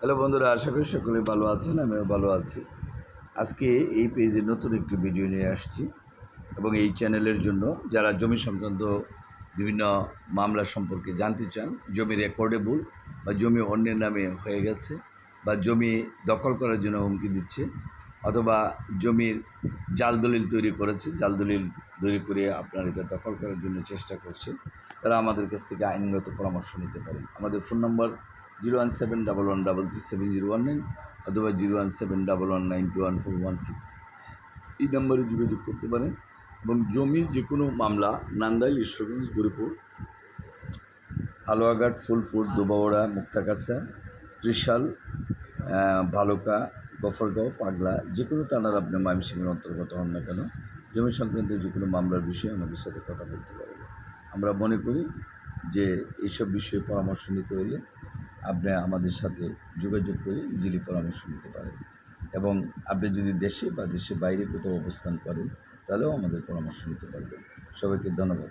Hello বন্ধুরা, আশা করি সকলে ভালো আছেন, আমিও ভালো আছি। আজকে এই পেজে নতুন একটি ভিডিও নিয়ে আসছি এবং এই চ্যানেলের জন্য যারা জমি সংক্রান্ত বিভিন্ন মামলা সম্পর্কে জানতে চান, জমি রেকর্ডেবল বা জমি অন্যের নামে হয়ে গেছে বা জমি দখল করার জন্য হুমকি দিচ্ছে অথবা জমির জাল দলিল তৈরি করেছে, জাল দলিল তৈরি করে আপনার এটা দখল করার জন্য চেষ্টা করছে, তারা আমাদের কাছ থেকে আইনগত পরামর্শ নিতে পারেন। আমাদের ফোন নম্বর zero one seven double one double three seven zero one nine অথবা zero one seven double one nine two one four one six এই নম্বরে যোগাযোগ করতে পারেন এবং জমির যে কোনো মামলা, নান্দাইল, ঈশ্বরগঞ্জ, গরিপুর আলোয়াঘাট ফুলপুর দুবাওড়া মুক্তাকাছা ত্রিশাল ভালুকা, গফরগাঁও, পাগলা, যে কোনো টানার আপনি ময়মনসিংহের অন্তর্গত হন না কেন, জমি সংক্রান্ত যে কোনো মামলার বিষয়ে আমাদের সাথে কথা বলতে পারবেন আমরা মনে করি যে এইসব বিষয়ে পরামর্শ নিতে হলে আপনি আমাদের সাথে যোগাযোগ করে ইজিলি পরামর্শ নিতে পারেন। এবং আপনি যদি দেশে বা দেশে বাইরে কোথাও অবস্থান করেন, তাহলেও আমাদের পরামর্শ নিতে পারবেন। সবাইকে ধন্যবাদ।